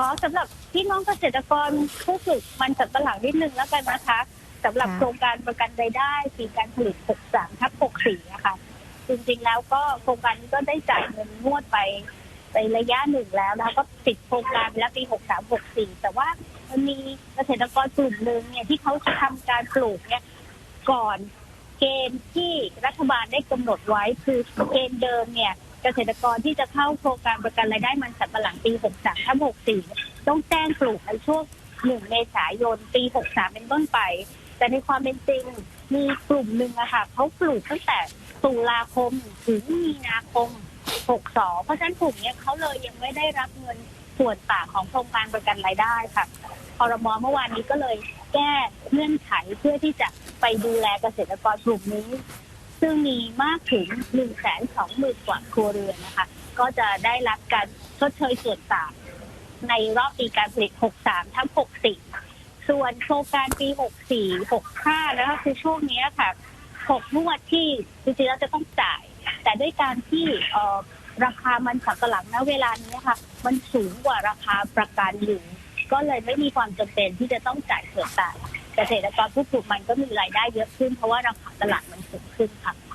ขอสำหรับพี่น้องเกษตรกรผู้ปลูกมันสำปะหลังนิดนึงแล้วกันนะคะสำหรับค่ะ โครงการประกันรายได้ปีการผลิต 63ทับ64นะคะจริงๆแล้วก็โครงการนี้ก็ได้จ่ายเงินงวดไปไประยะหนึ่งแล้วนะคะก็ปิดโครงการไปแล้วปี 63 64 แต่ว่ามันมีเกษตรกรกลุ่มหนึ่งเนี่ยที่เขาจะทำการปลูกเนี่ยก่อนเกณฑ์ที่รัฐบาลได้กำหนดไว้คือเกณฑ์เดิมเนี่ย เกษตรกรที่จะเข้าโครงการประกันรายได้มันสำปะหลังปี 63ทับ64 ต้องแจ้งปลูกในช่วง 1 เมษายน ปี 63 เป็นต้นไป แต่ในความเป็นจริงมีกลุ่มหนึ่งอะค่ะเขาปลูกตั้งแต่ตุลาคมถึงมีนาคม 62 เพราะฉะนั้นกลุ่มเนี้ยเขาเลยยังไม่ได้รับเงินส่วนต่างของโครงการประกันรายได้ค่ะคอรมอเมื่อวานนี้ก็เลยแก้เงื่อนไขเพื่อที่จะไปดูแลเกษตรกรกลุ่มนี้ ซึ่งมีมากถึง 1 2 0 0 0 0 กว่าครัวเรือนนะคะ ก็จะได้รับการชดเชยส่วนต่างในรอบปีการผลิต 63 ทั้ง 64 ส่วนโครงการปี 64 65 นะคะคือช่วงนี้ค่ะ 6 งวดที่จริงๆแล้วจะต้องจ่าย แต่ด้วยการที่เอ่อราคามันสำปะหลังณเวลานี้ค่ะ มันสูงกว่าราคาประกันอยู่ ก็เลยไม่มีความจำเป็นที่จะต้องจ่ายส่วนต่าง เกษตรกรผู้ปลูกมันก็มีรายได้เยอะขึ้น เพราะว่าราคาตลาดมันสูงขึ้นค่ะ